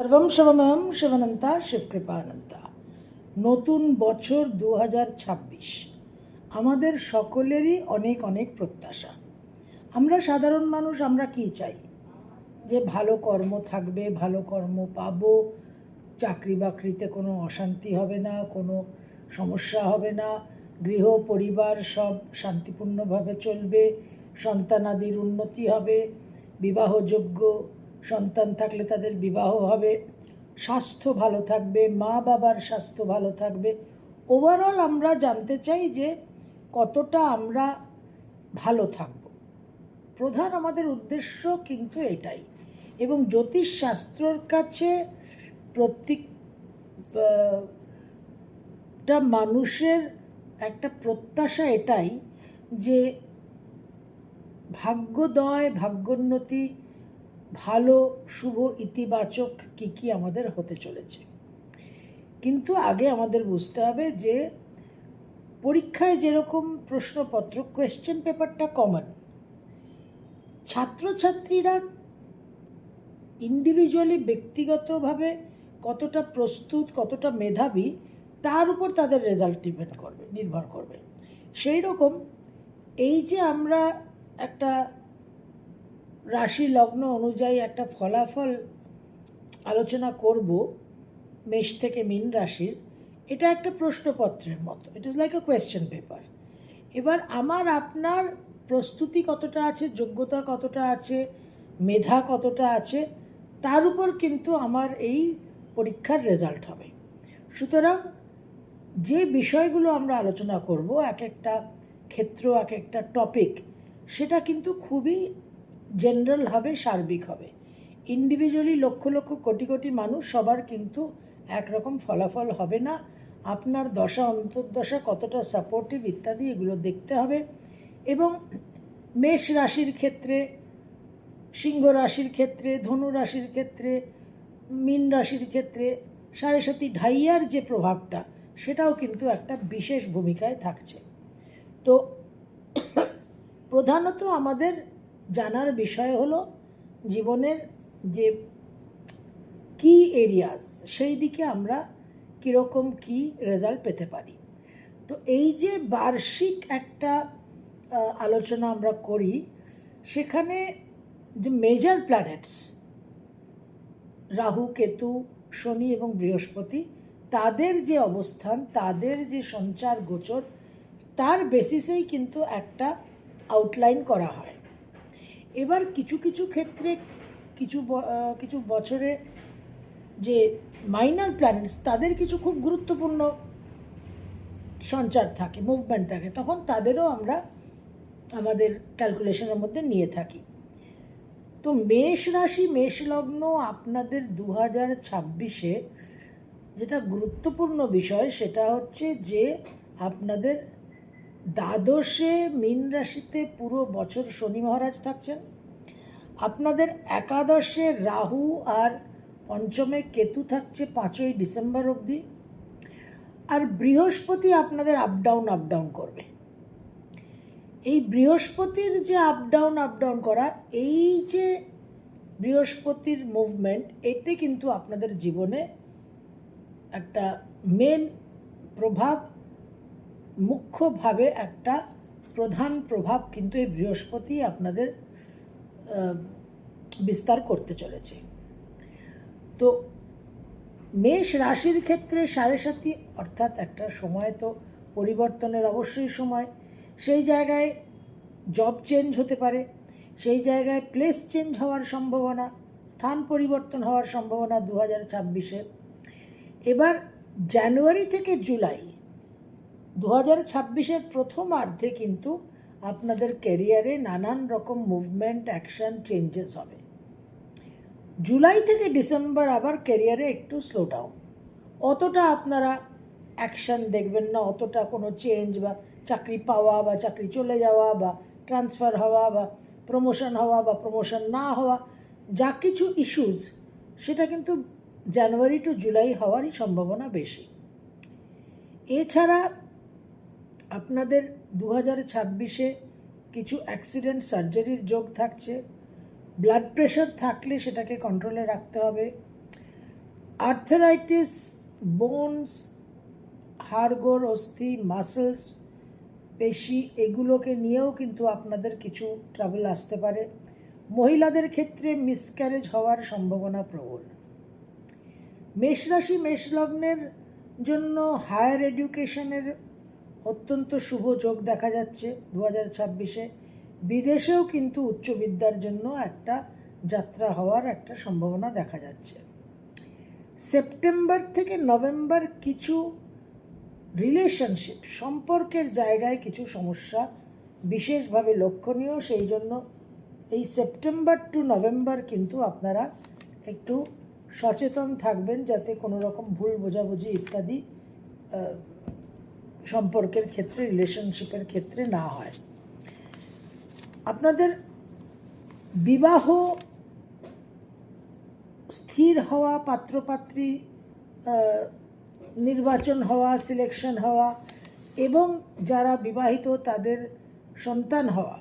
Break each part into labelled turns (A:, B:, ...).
A: সর্বম শবমম শিবনন্তা শিবকৃপানন্তা। নতুন বছর দু হাজার ছাব্বিশ। আমাদের সকলেরই অনেক অনেক প্রত্যাশা। আমরা সাধারণ মানুষ, আমরা কি চাই? যে ভালো কর্ম থাকবে, ভালো কর্ম পাবো চাকরি বাকরিতে কোনো অশান্তি হবে না, কোনো সমস্যা হবে না, গৃহ, পরিবার সব শান্তিপূর্ণভাবে চলবে, সন্তানাদির উন্নতি হবে, বিবাহযোগ্য সন্তান থাকলে তাদের বিবাহ হবে, স্বাস্থ্য ভালো থাকবে, মা বাবার স্বাস্থ্য ভালো থাকবে। ওভারঅল আমরা জানতে চাই যে কতটা আমরা ভালো থাকব। প্রধান আমাদের উদ্দেশ্য কিন্তু এটাই। এবং জ্যোতিষ শাস্ত্রর কাছে প্রত্যেকটা মানুষের একটা প্রত্যাশা এটাই যে ভাগ্যোদয়, ভাগ্যোন্নতি ভালো, শুভ, ইতিবাচক কী কী আমাদের হতে চলেছে। কিন্তু আগে আমাদের বুঝতে হবে যে পরীক্ষায় যেরকম প্রশ্নপত্র কোয়েশ্চেন পেপারটা কমন ছাত্রছাত্রীরা ইন্ডিভিজুয়ালি ব্যক্তিগতভাবে কতটা প্রস্তুত, কতটা মেধাবী, তার উপর তাদের রেজাল্ট ডিপেন্ড করবে, নির্ভর করবে। সেই রকম এই যে আমরা একটা রাশি লগ্ন অনুযায়ী একটা ফলাফল আলোচনা করব মেষ থেকে মিন রাশির। এটা একটা প্রশ্নপত্রের মতো। It is like a question paper এবার আমার আপনার প্রস্তুতি কতটা আছে, যোগ্যতা কতটা আছে, মেধা কতটা আছে, তার উপর কিন্তু আমার এই পরীক্ষার রেজাল্ট হবে। সুতরাং যে বিষয়গুলো আমরা আলোচনা করব, এক একটা ক্ষেত্র, এক একটা টপিক সেটা কিন্তু খুবই জেনারেল হবে সার্বিক হবে। ইন্ডিভিজুয়ালি লক্ষ লক্ষ কোটি কোটি মানুষ সবার কিন্তু একরকম ফলাফল হবে না। আপনার দশা, অন্তর্দশা কতটা সাপোর্টিভ ইত্যাদি এগুলো দেখতে হবে। এবং মেষ রাশির ক্ষেত্রে, সিংহ রাশির ক্ষেত্রে, ধনু রাশির ক্ষেত্রে, মীন রাশির ক্ষেত্রে, সাড়ে সাতি ঢাইয়ার যে প্রভাবটা, সেটাও কিন্তু একটা বিশেষ ভূমিকায় থাকছে। তো প্রধানত আমাদের জানার বিষয় হলো জীবনের যে কি এরিয়াস সেই দিকে আমরা কীরকম কি রেজাল্ট পেতে পারি। তো এই যে বার্ষিক একটা আলোচনা আমরা করি, সেখানে যে মেজর প্ল্যানেটস রাহু, কেতু, শনি এবং বৃহস্পতি, তাদের যে অবস্থান, তাদের যে সঞ্চার গোচর, তার বেসিসেই কিন্তু একটা আউটলাইন করা হয়। এবার কিছু কিছু ক্ষেত্রে কিছু কিছু বছরে যে মাইনার প্ল্যানেটস তাদের কিছু খুব গুরুত্বপূর্ণ সঞ্চার থাকে মুভমেন্ট থাকে, তখন তাদেরও আমরা আমাদের ক্যালকুলেশনের মধ্যে নিয়ে থাকি। তো মেষ রাশি, মেষ লগ্ন আপনাদের দু হাজার ছাব্বিশে যেটা গুরুত্বপূর্ণ বিষয় সেটা হচ্ছে যে আপনাদের দ্বাদশে মীন রাশিতে পুরো বছর শনি মহারাজ থাকছেন। আপনাদের একাদশে রাহু আর পঞ্চমে কেতু থাকছে পাঁচই ডিসেম্বর অবধি। আর বৃহস্পতি আপনাদের আপ ডাউন আপ ডাউন করবে। এই বৃহস্পতির যে আপ ডাউন করা, এই যে বৃহস্পতির মুভমেন্ট এতে কিন্তু আপনাদের জীবনে একটা মেন প্রভাব মুখ্যভাবে একটা প্রধান প্রভাব কিন্তু এই বৃহস্পতি আপনাদের বিস্তার করতে চলেছে। তো মেষ রাশির ক্ষেত্রে সাড়ে সাতি অর্থাৎ একটা সময় তো পরিবর্তনের অবশ্যই সময়। সেই জায়গায় জব চেঞ্জ হতে পারে, সেই জায়গায় প্লেস চেঞ্জ হওয়ার সম্ভাবনা, স্থান পরিবর্তন হওয়ার সম্ভাবনা দু হাজার ছাব্বিশে। এবার জানুয়ারি থেকে জুলাই দু হাজার ছাব্বিশের প্রথমার্ধে কিন্তু আপনাদের ক্যারিয়ারে নানান রকম মুভমেন্ট, অ্যাকশন, চেঞ্জেস হবে। জুলাই থেকে ডিসেম্বর আবার ক্যারিয়ারে একটু স্লো ডাউন। অতটা আপনারা অ্যাকশন দেখবেন না, অতটা কোনো চেঞ্জ বা চাকরি পাওয়া বা চাকরি চলে যাওয়া বা ট্রান্সফার হওয়া বা প্রমোশন হওয়া বা প্রমোশন না হওয়া, যা কিছু ইস্যুজ সেটা কিন্তু জানুয়ারি টু জুলাই হওয়ারই সম্ভাবনা বেশি। এছাড়া আপনাদের দু হাজার ছাব্বিশে কিছু অ্যাক্সিডেন্ট সার্জারির যোগ থাকছে। ব্লাড প্রেশার থাকলে সেটাকে কন্ট্রোলে রাখতে হবে। আর্থেরাইটিস বোনস হাড়গোড়, অস্থি মাসেলস পেশি এগুলোকে নিয়েও কিন্তু আপনাদের কিছু ট্রাভেল আসতে পারে। মহিলাদের ক্ষেত্রে মিসক্যারেজ হওয়ার সম্ভাবনা প্রবল। মেষরাশি মেষলগ্নের জন্য হায়ার এডুকেশনের অত্যন্ত শুভ যোগ দেখা যাচ্ছে দু হাজার ছাব্বিশে। বিদেশেও কিন্তু উচ্চ বিদ্যার জন্য একটা যাত্রা হওয়ার একটা সম্ভাবনা দেখা যাচ্ছে। সেপ্টেম্বর থেকে নভেম্বর কিছু রিলেশনশিপ, সম্পর্কের জায়গায় কিছু সমস্যা বিশেষভাবে লক্ষণীয়, সেই জন্য এই সেপ্টেম্বর টু নভেম্বর কিন্তু আপনারা একটু সচেতন থাকবেন যাতে কোনো রকম ভুল বোঝাবুঝি ইত্যাদি সম্পর্কের ক্ষেত্রে রিলেশনশিপের ক্ষেত্রে না হয়। আপনাদের বিবাহ স্থির হওয়া, পাত্রপাত্রী নির্বাচন হওয়া সিলেকশন হওয়া এবং যারা বিবাহিত তাদের সন্তান হওয়া,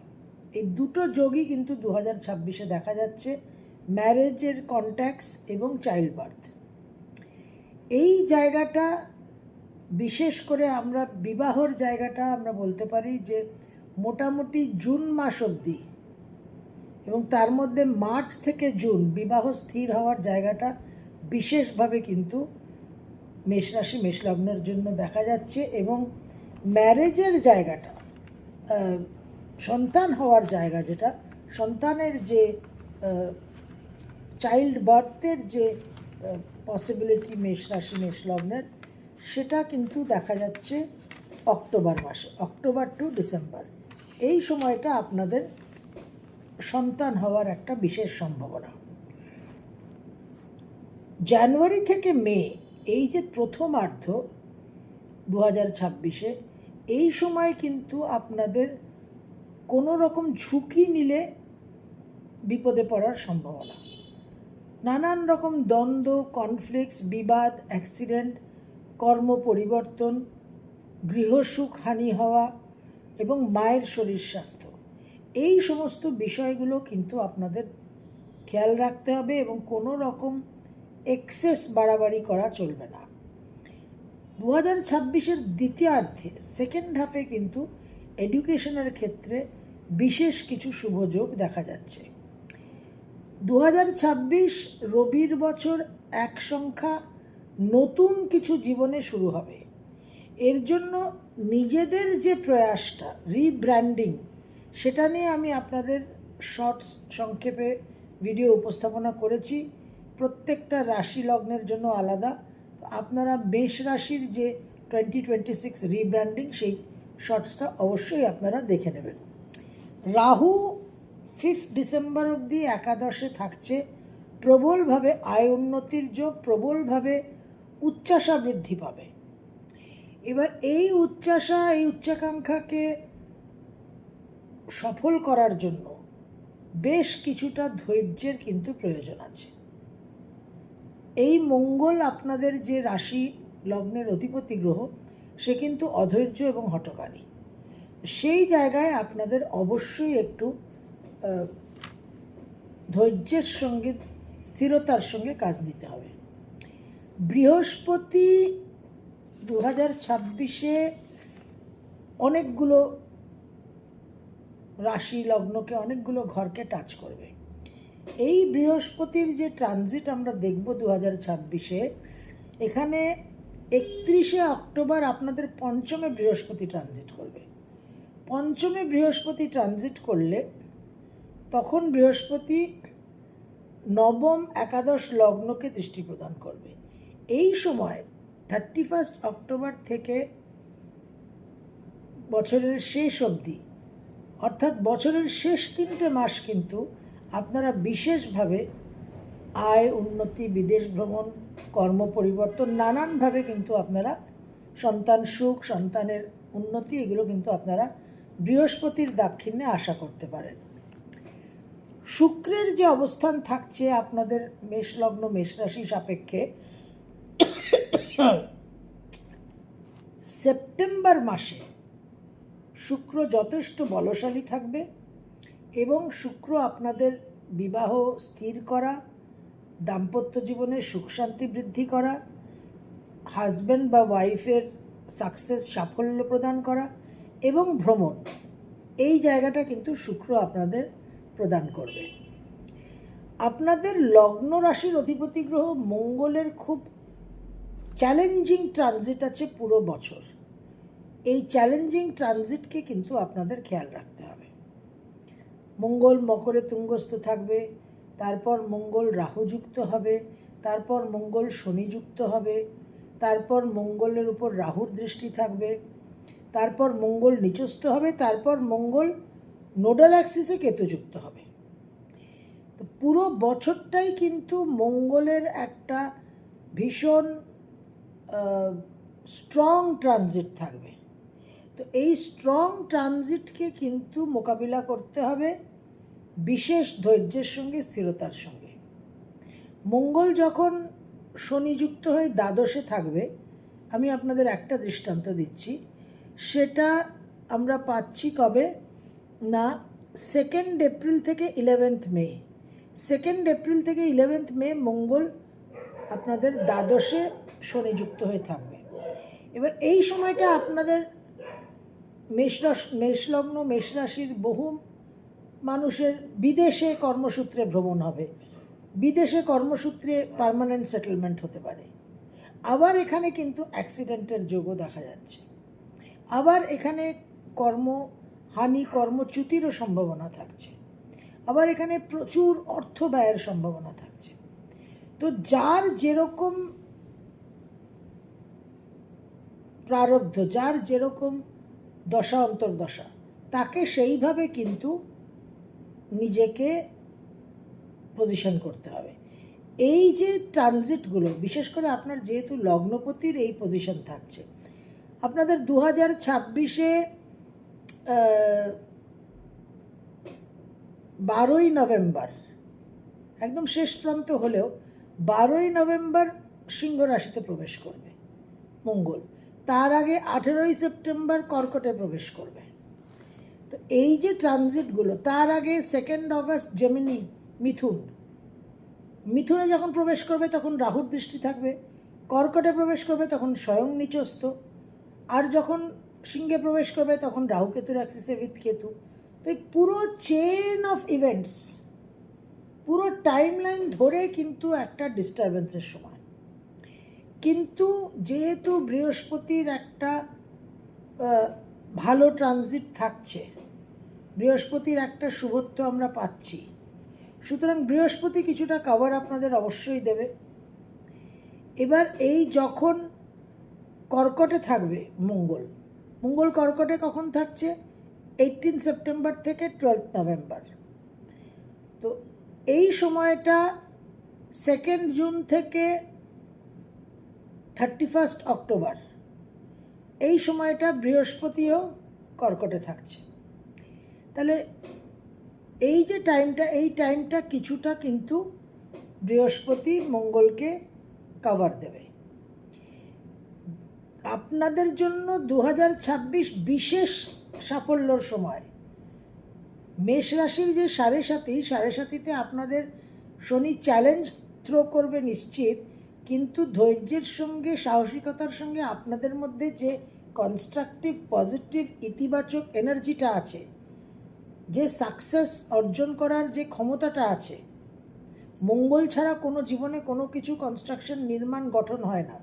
A: এই দুটো যোগই কিন্তু দু হাজার ছাব্বিশে দেখা যাচ্ছে ম্যারেজের কন্ট্যাক্টস এবং চাইল্ড বার্থ এই জায়গাটা বিশেষ করে আমরা বিবাহর জায়গাটা আমরা বলতে পারি যে মোটামুটি জুন মাস অবধি এবং তার মধ্যে মার্চ থেকে জুন বিবাহ স্থির হওয়ার জায়গাটা বিশেষভাবে কিন্তু মেষরাশি মেষলগ্নের জন্য দেখা যাচ্ছে এবং ম্যারেজের জায়গাটা সন্তান হওয়ার জায়গা যেটা, সন্তানের যে চাইল্ড বার্থের যে পসিবিলিটি মেষ রাশি, মেষ লগ্নের সেটা কিন্তু দেখা যাচ্ছে অক্টোবর মাসে, অক্টোবর টু ডিসেম্বর এই সময়টা আপনাদের সন্তান হওয়ার একটা বিশেষ সম্ভাবনা। জানুয়ারি থেকে মে, এই যে প্রথমার্ধ দু হাজার ছাব্বিশে, এই সময় কিন্তু আপনাদের কোনো রকম ঝুঁকি নিলে বিপদে পড়ার সম্ভাবনা। নানান রকম দ্বন্দ্ব কনফ্লিক্টস বিবাদ অ্যাক্সিডেন্ট কর্ম পরিবর্তন গৃহসুখ হানি হওয়া এবং মায়ের শরীর স্বাস্থ্য। এই সমস্ত বিষয়গুলো কিন্তু আপনাদের খেয়াল রাখতে হবে এবং কোনো রকম এক্সেস বাড়াবাড়ি করা চলবে না। দু হাজার ছাব্বিশের দ্বিতীয়ার্ধে সেকেন্ড হাফে কিন্তু এডুকেশনের ক্ষেত্রে বিশেষ কিছু শুভযোগ দেখা যাচ্ছে। দু হাজার ছাব্বিশ রবির বছর এক সংখ্যা নতুন কিছু জীবনে শুরু হবে। এর জন্য নিজেদের যে প্রয়াসটা রিব্র্যান্ডিং সেটা নিয়ে আমি আপনাদের শর্টস সংক্ষেপে ভিডিও উপস্থাপনা করেছি। প্রত্যেকটা রাশি লগ্নের জন্য আলাদা। আপনারা মেষ রাশির যে টোয়েন্টি টোয়েন্টি সিক্স রিব্র্যান্ডিং সেই শর্টসটা অবশ্যই আপনারা দেখে নেবেন। রাহু ফিফথ ডিসেম্বর অবধি একাদশে থাকছে। প্রবলভাবে আয় উন্নতির যোগ, প্রবলভাবে উচ্চাসা বৃদ্ধি পাবে। এবার এই উচ্চাসা এই উচ্চাকাঙ্ক্ষাকে সফল করার জন্য বেশ কিছুটা ধৈর্যের কিন্তু প্রয়োজন আছে। এই মঙ্গল আপনাদের যে রাশি লগ্নের অধিপতি গ্রহ, সে কিন্তু অধৈর্য এবং হটকারী সেই জায়গায় আপনাদের অবশ্যই একটু ধৈর্যের সঙ্গে, স্থিরতার সঙ্গে কাজ নিতে হবে। বৃহস্পতি দু হাজার ছাব্বিশে অনেকগুলো রাশি লগ্নকে, অনেকগুলো ঘরকে টাচ করবে। এই বৃহস্পতির যে ট্রানজিট আমরা দেখব দু হাজার ছাব্বিশে, এখানে একত্রিশে অক্টোবর আপনাদের পঞ্চমে বৃহস্পতি ট্রানজিট করবে। পঞ্চমে বৃহস্পতি ট্রানজিট করলে তখন বৃহস্পতি নবম একাদশ লগ্নকে দৃষ্টি প্রদান করবে। এই সময় থার্টি ফার্স্ট অক্টোবর থেকে বছরের শেষ অবধি, অর্থাৎ বছরের শেষ তিনটে মাস কিন্তু আপনারা বিশেষভাবে আয়, উন্নতি, বিদেশ ভ্রমণ, কর্ম পরিবর্তন নানানভাবে কিন্তু আপনারা সন্তান সুখ, সন্তানের উন্নতি, এগুলো কিন্তু আপনারা বৃহস্পতির দাক্ষিণ্যে আশা করতে পারেন। শুক্রের যে অবস্থান থাকছে আপনাদের মেষলগ্ন, মেষরাশি সাপেক্ষে সেপ্টেম্বর মাসে শুক্র যথেষ্ট বলশালী থাকবে এবং শুক্র আপনাদের বিবাহ স্থির করা, দাম্পত্য জীবনে সুখ শান্তি বৃদ্ধি করা হাজব্যান্ড বা ওয়াইফের সাকসেস সাফল্য প্রদান করা এবং ভ্রমণ, এই জায়গাটা কিন্তু শুক্র আপনাদের প্রদান করবে। আপনাদের লগ্ন রাশির অধিপতি গ্রহ মঙ্গলের খুব চ্যালেঞ্জিং ট্রানজিট আছে পুরো বছর। এই চ্যালেঞ্জিং ট্রানজিটকে কিন্তু আপনাদের খেয়াল রাখতে হবে। মঙ্গল মকরে তুঙ্গস্থ থাকবে, তারপর মঙ্গল রাহুযুক্ত হবে, তারপর মঙ্গল শনিযুক্ত হবে, তারপর মঙ্গলের উপর রাহুর দৃষ্টি থাকবে, তারপর মঙ্গল নিচস্থ হবে, তারপর মঙ্গল নোডাল অ্যাক্সিসে কেতুযুক্ত হবে। তো পুরো বছরটাই কিন্তু মঙ্গলের একটা ভীষণ স্ট্রং ট্রানজিট থাকবে। তো এই স্ট্রং ট্রানজিটকে কিন্তু মোকাবিলা করতে হবে বিশেষ ধৈর্যের সঙ্গে, স্থিরতার সঙ্গে। মঙ্গল যখন শনিযুক্ত হয়ে দ্বাদশে থাকবে, আমি আপনাদের একটা দৃষ্টান্ত দিচ্ছি। সেটা আমরা পাচ্ছি কবে? না সেকেন্ড এপ্রিল থেকে ইলেভেন্থ মে সেকেন্ড এপ্রিল থেকে ইলেভেন্থ মে মঙ্গল আপনাদের দ্বাদশে শনিযুক্ত হয়ে থাকবে। এবার এই সময়টা আপনাদের মেষ রাশ- মেষলগ্ন মেষ রাশির বহু মানুষের বিদেশে কর্মসূত্রে ভ্রমণ হবে। বিদেশে কর্মসূত্রে পার্মানেন্ট সেটেলমেন্ট হতে পারে। আবার এখানে কিন্তু অ্যাক্সিডেন্টের যোগও দেখা যাচ্ছে। আবার এখানে কর্মহানি কর্মচ্যুতিরও সম্ভাবনা থাকছে। আবার এখানে প্রচুর অর্থ ব্যয়ের সম্ভাবনা থাকছে। তো যার যেরকম প্রারব্ধ, যার যেরকম দশা অন্তর্দশা তাকে সেইভাবে কিন্তু নিজেকে পজিশন করতে হবে। এই যে ট্রানজিটগুলো বিশেষ করে আপনার যেহেতু লগ্নপতির এই পজিশন থাকছে, আপনাদের দু হাজার ছাব্বিশে বারোই নভেম্বর, একদম শেষ প্রান্ত হলেও বারোই নভেম্বর সিংহ রাশিতে প্রবেশ করবে, মঙ্গল। তার আগে আঠেরোই সেপ্টেম্বর কর্কটে প্রবেশ করবে। তো এই যে ট্রানজিটগুলো, তার আগে সেকেন্ড অগস্ট জেমিনি মিথুন। মিথুনে যখন প্রবেশ করবে, তখন রাহুর দৃষ্টি থাকবে। কর্কটে প্রবেশ করবে, তখন স্বয়ং নিচস্থ। আর যখন সিংহে প্রবেশ করবে, তখন রাহু কেতুর অ্যাক্সিসে উইথ কেতু তো এই পুরো চেন অফ ইভেন্টস পুরো টাইম লাইন ধরে কিন্তু একটা ডিস্টারবেন্সের সময়। কিন্তু যেহেতু বৃহস্পতির একটা ভালো ট্রানজিট থাকছে, বৃহস্পতির একটা শুভত্ব আমরা পাচ্ছি, সুতরাং বৃহস্পতি কিছুটা কভার আপনাদের অবশ্যই দেবে। এবার এই যখন কর্কটে থাকবে মঙ্গল মঙ্গল কর্কটে কখন থাকছে? এইটিন সেপ্টেম্বর থেকে টুয়েলথ নভেম্বর তো এই সময়টা সেকেন্ড জুন থেকে থার্টি ফার্স্ট অক্টোবর। এই সময়টা বৃহস্পতিও কর্কটে থাকছে। তাহলে এই যে টাইমটা, এই টাইমটা কিছুটা কিন্তু বৃহস্পতি মঙ্গলকে কভার দেবে। আপনাদের জন্য দু বিশেষ সাফল্যর সময়। মেষ রাশির যে সাড়ে সাথী সাড়ে সাথীতে আপনাদের শনি চ্যালেঞ্জ থ্রো করবে নিশ্চিত। কিন্তু ধৈর্যের সঙ্গে, সাহসিকতার সঙ্গে আপনাদের মধ্যে যে কনস্ট্রাকটিভ পজিটিভ ইতিবাচক এনার্জিটা আছে, যে সাকসেস অর্জন করার যে ক্ষমতাটা আছে, মঙ্গল ছাড়া কোনো জীবনে কোনো কিছু কনস্ট্রাকশন নির্মাণ, গঠন হয় না।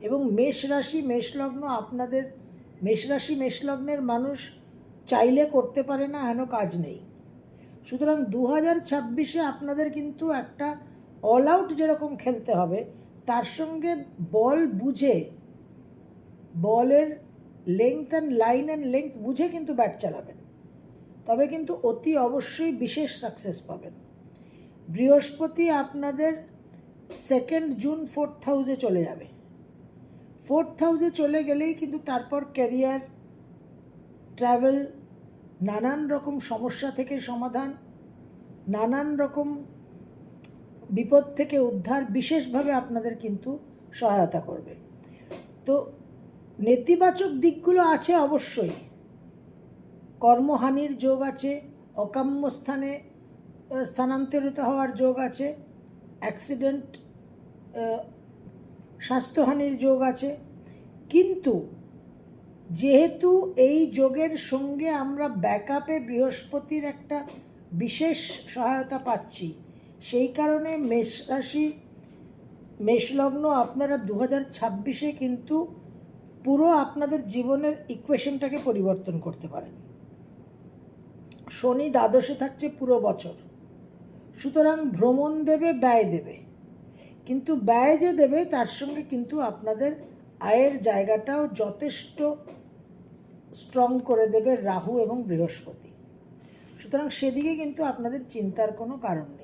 A: এবং মেষ রাশি মেষলগ্ন আপনাদের, মেষ রাশি মেষলগ্নের মানুষ চাইলে করতে পারে না হেন কাজ নেই। সুতরাং দু হাজার ছাব্বিশে আপনাদের কিন্তু একটা অল আউট যেরকম খেলতে হবে, তার সঙ্গে বল বুঝে, বলের length and line and length বুঝে কিন্তু ব্যাট চালাবেন। তবে কিন্তু অতি অবশ্যই বিশেষ সাকসেস পাবেন। বৃহস্পতি আপনাদের সেকেন্ড জুন ফোর্থ হাউসে চলে যাবে। ফোর্থ হাউসে চলে গেলেই কিন্তু তারপর ক্যারিয়ার ট্রাভেল নানান রকম সমস্যা থেকে সমাধান, নানান রকম বিপদ থেকে উদ্ধার বিশেষভাবে আপনাদের কিন্তু সহায়তা করবে। তো নেতিবাচক দিকগুলো আছে অবশ্যই। কর্মহানির যোগ আছে, অকাম্য স্থানে স্থানান্তরিত হওয়ার যোগ আছে অ্যাক্সিডেন্ট স্বাস্থ্যহানির যোগ আছে। কিন্তু যেহেতু এই যোগের সঙ্গে আমরা ব্যাকআপে বৃহস্পতির একটা বিশেষ সহায়তা পাচ্ছি সেই কারণে মেষ রাশি মেষলগ্ন আপনারা দু হাজার ছাব্বিশে কিন্তু পুরো আপনাদের জীবনের ইকুয়েশনটাকে পরিবর্তন করতে পারেন। শনি দ্বাদশে থাকছে পুরো বছর। সুতরাং ভ্রমণ দেবে, ব্যয় দেবে। কিন্তু ব্যয় যে দেবে, তার সঙ্গে কিন্তু আপনাদের আয়ের জায়গাটাও যথেষ্ট স্ট্রং করে দেবে রাহু এবং বৃহস্পতি। সুতরাং সেদিকে কিন্তু আপনাদের চিন্তার কোনো কারণ নেই।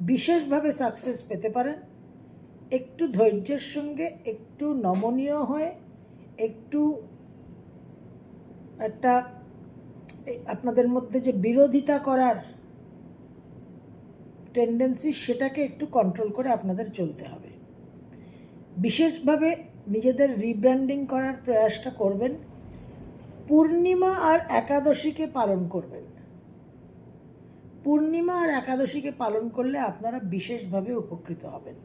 A: বিশেষভাবে সাকসেস পেতে পারেন। একটু ধৈর্যের সঙ্গে একটু নমনীয় হয়ে একটু একটা আপনাদের মধ্যে যে বিরোধিতা করার টেন্ডেন্সি সেটাকে একটু কন্ট্রোল করে আপনাদের চলতে হবে। বিশেষভাবে নিজেদের রিব্র্যান্ডিং করার প্রয়াসটা করবেন। পূর্ণিমা আর একাদশীকে পালন করবেন। পূর্ণিমা আর একাদশীকে পালন করলে আপনারা বিশেষভাবে উপকৃত হবেন।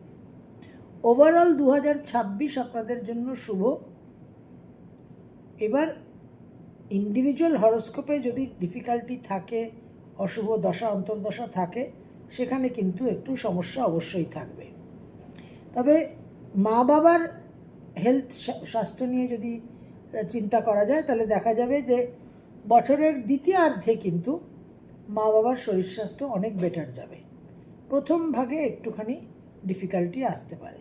A: ওভারঅল দু হাজার ছাব্বিশ আপনাদের জন্য শুভ। এবার ইন্ডিভিজুয়াল হরস্কোপে যদি ডিফিকাল্টি থাকে, অশুভ দশা, অন্তর্দশা থাকে, সেখানে কিন্তু একটু সমস্যা অবশ্যই থাকবে। তবে মা বাবার হেলথ স্বাস্থ্য নিয়ে যদি চিন্তা করা যায়, তাহলে দেখা যাবে যে বছরের দ্বিতীয়ার্ধে কিন্তু মা বাবার শরীর স্বাস্থ্য অনেক বেটার যাবে। প্রথম ভাগে একটুখানি ডিফিকাল্টি আসতে পারে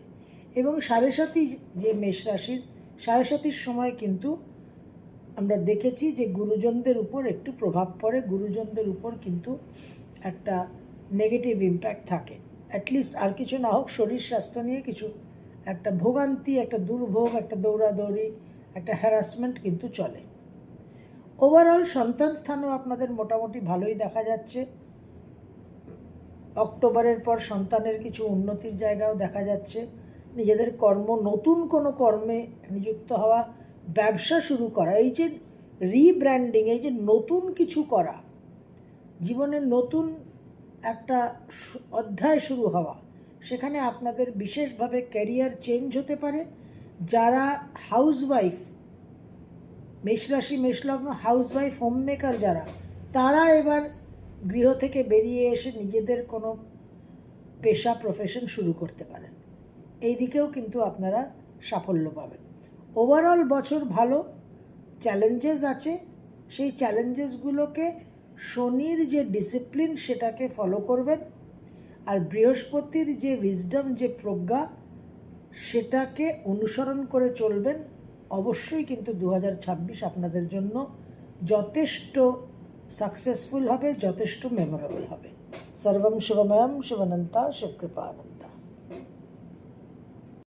A: এবং সাড়ে সাতি যে মেষ রাশির, সাড়ে সাতির সময় কিন্তু আমরা দেখেছি যে গুরুজনদের উপর একটু প্রভাব পড়ে, গুরুজনদের উপর কিন্তু একটা নেগেটিভ ইম্প্যাক্ট থাকে। অ্যাটলিস্ট আর কিছু না হোক, শরীর স্বাস্থ্য নিয়ে কিছু একটা ভোগান্তি, একটা দুর্ভোগ, একটা দৌড়াদৌড়ি, একটা হ্যারাসমেন্ট কিন্তু চলে। ওভারঅল সন্তান স্থানও আপনাদের মোটামুটি ভালোই দেখা যাচ্ছে। অক্টোবরের পর সন্তানের কিছু উন্নতির জায়গাও দেখা যাচ্ছে। নিজেদের কর্ম, নতুন কোনো কর্মে নিযুক্ত হওয়া, ব্যবসা শুরু করা, এই যে রিব্র্যান্ডিং এই যে নতুন কিছু করা জীবনের নতুন একটা অধ্যায় শুরু হওয়া, সেখানে আপনাদের বিশেষভাবে ক্যারিয়ার চেঞ্জ হতে পারে। যারা হাউসওয়াইফ মেষরাশি মেষলগ্ন হাউসওয়াইফ হোম মেকার যারা, তারা এবার গৃহ থেকে বেরিয়ে এসে নিজেদের কোনো পেশা প্রফেশন শুরু করতে পারেন। এই দিকেও কিন্তু আপনারা সাফল্য পাবেন। ওভারঅল বছর ভালো চ্যালেঞ্জেস আছে। সেই চ্যালেঞ্জেসগুলোকে শনির যে ডিসিপ্লিন সেটাকে ফলো করবেন। আর বৃহস্পতির যে উইজডম যে প্রজ্ঞা, সেটাকে অনুসরণ করে চলবেন। অবশ্যই কিন্তু দু হাজার ছাব্বিশ আপনাদের জন্য যথেষ্ট সাকসেসফুল হবে, যথেষ্ট মেমোরেবল হবে। সর্বম শিবময়ম শিবনন্তা শিবকৃপানন্দ